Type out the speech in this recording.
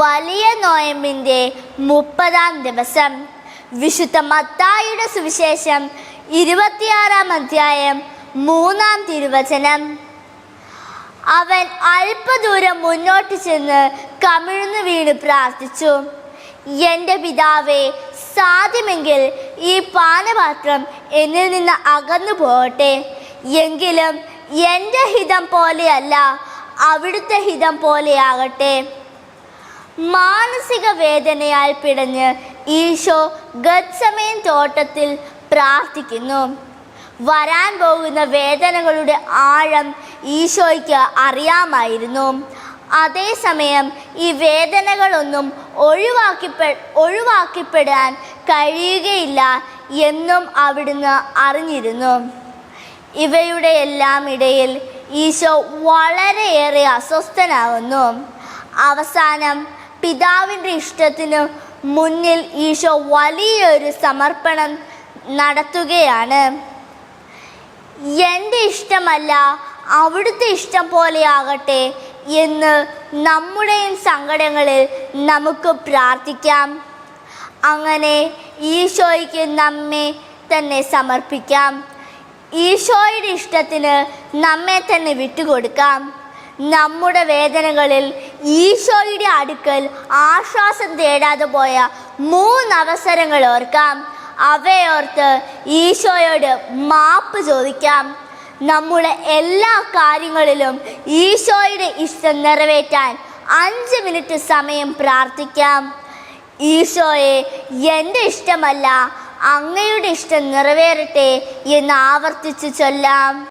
വലിയ നോയമ്പിന്റെ മുപ്പതാം ദിവസം. വിശുദ്ധ മത്തായിയുടെ സുവിശേഷം ഇരുപത്തിയാറാം അധ്യായം മൂന്നാം തിരുവചനം. അവൻ അല്പദൂരം മുന്നോട്ട് ചെന്ന് കമിഴ്ന്നു വീണ് പ്രാർത്ഥിച്ചു. എന്റെ പിതാവേ സാധ്യമെങ്കിൽ ഈ പാനപാത്രം എന്നിൽ നിന്ന് അകന്നു പോകട്ടെ. എങ്കിലും എന്റെ ഹിതം പോലെയല്ല അവിടുത്തെ ഹിതം പോലെയാകട്ടെ. മാനസിക വേദനയാൽ പിടഞ്ഞ് ഈശോ ഗത്സമയൻ തോട്ടത്തിൽ പ്രാർത്ഥിക്കുന്നു. വരാൻ പോകുന്ന വേദനകളുടെ ആഴം ഈശോയ്ക്ക് അറിയാമായിരുന്നു. അതേസമയം ഈ വേദനകളൊന്നും ഒഴിവാക്കിപ്പെ ഒഴിവാക്കിപ്പെടാൻ കഴിയുകയില്ല എന്നും അവിടുന്ന് അറിഞ്ഞിരുന്നു. ഇവയുടെ എല്ലാം ഇടയിൽ ഈശോ വളരെയേറെ അസ്വസ്ഥനാകുന്നു അവസാനം പിതാവിന്റെ ഇഷ്ടത്തിനു മുന്നിൽ ഈശോ വലിയൊരു സമർപ്പണം നടത്തുകയാണ്. എന്റെ ഇഷ്ടമല്ല അവിടുത്തെ ഇഷ്ടം പോലെയാകട്ടെ എന്ന് നമ്മുടെയും സങ്കടങ്ങളിൽ നമുക്ക് പ്രാർത്ഥിക്കാം. അങ്ങനെ ഈശോയ്ക്ക് നമ്മെ തന്നെ സമർപ്പിക്കാം. ഈശോയുടെ ഇഷ്ടത്തിന് നമ്മെ തന്നെ വിട്ടുകൊടുക്കാം. നമ്മുടെ വേദനകളിൽ ഈശോയുടെ അടുക്കൽ ആശ്വാസം തേടാതെ പോയ മൂന്ന് അവസരങ്ങൾ ഓർക്കാം അവയോർത്ത് ഈശോയോട് മാപ്പ് ചോദിക്കാം. നമ്മുടെ എല്ലാ കാര്യങ്ങളിലും ഈശോയുടെ ഇഷ്ടം നിറവേറ്റാൻ അഞ്ച് മിനിറ്റ് സമയം പ്രാർത്ഥിക്കാം. ഈശോയെ എന്റെ ഇഷ്ടമല്ല അങ്ങയുടെ ഇഷ്ടം നിറവേറട്ടെ എന്ന് ആവർത്തിച്ച് ചൊല്ലാം.